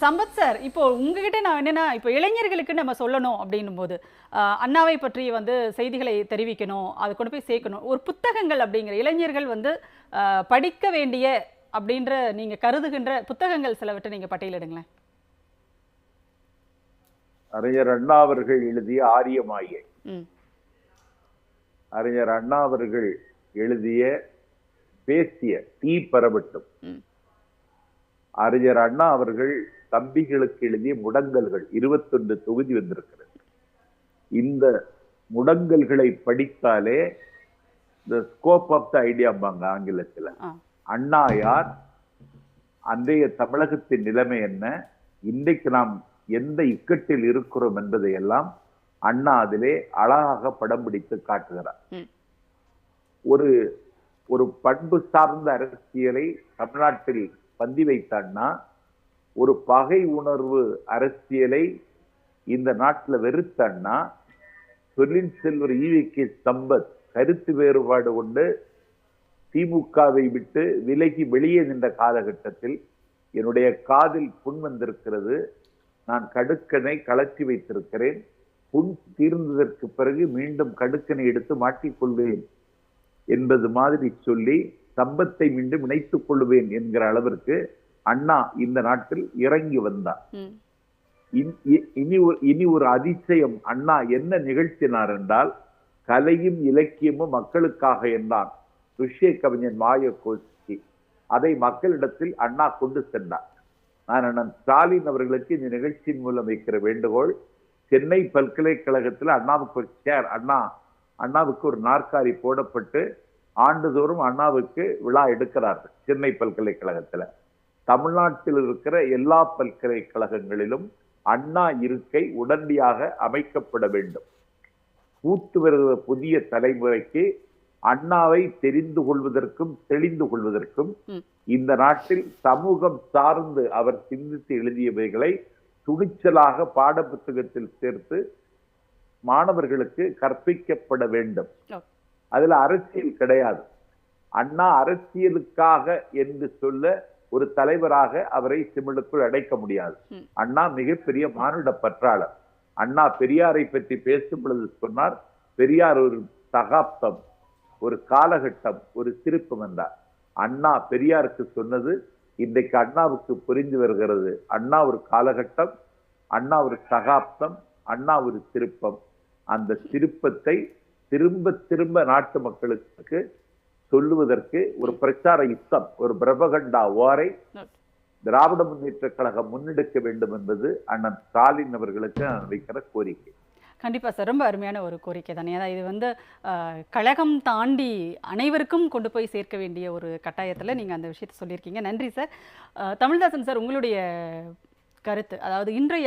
Sampath sir இப்போ உங்ககிட்ட நான் என்னன்னா இப்போ இளைஞர்களுக்கு நம்ம சொல்லணும் அப்படின்னும் போது அண்ணாவை பற்றி வந்து செய்திகளை தெரிவிக்கணும் அதை கொண்டு போய் சேர்க்கணும். ஒரு புத்தகங்கள் அப்படிங்கிற இளைஞர்கள் வந்து படிக்க வேண்டிய அப்படின்ற நீங்க கருதுகின்ற புத்தகங்கள் சிலவற்றை நீங்க பட்டியலிடுங்களேன் அறிஞர் அண்ணா அவர்கள் எழுதிய ஆரியமாயை ம். அறிஞர் அண்ணா அவர்கள் எழுதிய பேசிய தீ பரவட்டும். அறிஞர் அண்ணா அவர்கள் தம்பிகளுக்கு எழுதிய முடங்கல்கள் இருபத்தொன்று தொகுதி வந்திருக்கிறது. இந்த முடங்கல்களை படித்தாலே the ஸ்கோப் ஆஃப் த ஐடியாம்பாங்க ஆங்கிலத்துல. அண்ணா யார்? அன்றைய தமிழகத்தின் நிலைமை என்ன? இன்றைக்கு நாம் எந்த இக்கட்டில் இருக்கிறோம் என்பதை எல்லாம் அண்ணா அதிலே அழகாக படம் பிடித்து காட்டுகிறார். ஒரு ஒரு பண்பு சார்ந்த அரசியலை தமிழ்நாட்டில் பந்தி வைத்த அண்ணா ஒரு பகை உணர்வு அரசியலை இந்த நாட்டில் வெறுத்த அண்ணா தொழில் செல்வர் ஈவி கே சம்பத் கருத்து வேறுபாடு கொண்டு திமுகவை விட்டு விலகி வெளியே நின்ற காலகட்டத்தில் என்னுடைய காதில் புண் வந்திருக்கிறது. நான் கடுக்கனை கலற்றி வைத்திருக்கிறேன். புண் தீர்ந்ததற்கு பிறகு மீண்டும் கடுக்கனை எடுத்து மாட்டிக்கொள்வேன் என்பது மாதிரி சொல்லி சம்பத்தை மீண்டும் இணைத்துக் கொள்வேன் என்கிற அளவிற்கு அண்ணா இந்த நாட்டில் இறங்கி வந்தார் இனி ஒரு இனி ஒரு அதிசயம். அண்ணா என்ன நிகழ்த்தினார் என்றால் கலையும் இலக்கியமும் மக்களுக்காக என்றான் ருஷ்ய கவிஞன் மாய கோஷ்டி அதை மக்களிடத்தில் அண்ணா கொண்டு சென்றார். நான் அண்ணன் ஸ்டாலின் அவர்களுக்கு இந்த நிகழ்ச்சியின் மூலம் வைக்கிற வேண்டுகோள் சென்னை பல்கலைக்கழகத்தில் அண்ணாவுக்கு ஒரு சேர் அண்ணா அண்ணாவுக்கு ஒரு நாற்காலி போடப்பட்டு ஆண்டுதோறும் அண்ணாவுக்கு விழா எடுக்கிறார்கள் சென்னை பல்கலைக்கழகத்துல. தமிழ்நாட்டில் இருக்கிற எல்லா பல்கலைக்கழகங்களிலும் அண்ணா இருக்கை உடனடியாக அமைக்கப்பட வேண்டும் பூத்து வருகிற புதிய தலைமுறைக்கு அண்ணாவை தெரிந்து கொள்வதற்கும் தெளிந்து கொள்வதற்கும். இந்த நாட்டில் சமூகம் சார்ந்து அவர் சிந்தித்து எழுதியவைகளை துணிச்சலாக பாடப்புத்தகத்தில் சேர்த்து மாணவர்களுக்கு கற்பிக்கப்பட வேண்டும். அதுல அரசியல் கிடையாது அண்ணா அரசியலுக்காக என்று சொல்ல ஒரு தலைவராக அவரை சிமிழுக்குள் அடைக்க முடியாது. அண்ணா மிகப்பெரிய மானுட பற்றாளர். அண்ணா பெரியாரை பற்றி பேசும் பொழுது சொன்னார் பெரியார் ஒரு சகாப்தம் ஒரு காலகட்டம் ஒரு திருப்பம் என்றார். அண்ணா பெரியாருக்கு சொன்னது இன்றைக்கு அண்ணாவுக்கு புரிந்து வருகிறது. அண்ணா ஒரு காலகட்டம் அண்ணா ஒரு சகாப்தம் அண்ணா ஒரு திருப்பம். அந்த திருப்பத்தை திரும்ப திரும்ப நாட்டு மக்களுக்கு சொல்லுவதற்கு ஒரு பிரச்சார யுத்தம் ஒரு பிரபகண்டா ஓரை திராவிட முன்னேற்ற கழகம் முன்னெடுக்க வேண்டும் என்பது அண்ணன் ஸ்டாலின் அவர்களுக்கு நான் வைக்கிற கோரிக்கை. கண்டிப்பா சார். ரொம்ப அருமையான ஒரு கோரிக்கை தானே. ஏன்னா இது வந்து கழகம் தாண்டி அனைவருக்கும் கொண்டு போய் சேர்க்க வேண்டிய ஒரு கட்டாயத்துல நீங்க அந்த விஷயத்தை சொல்லியிருக்கீங்க. நன்றி சார். தமிழ்தாசன் சார் உங்களுடைய கருத்து அதாவது இன்றைய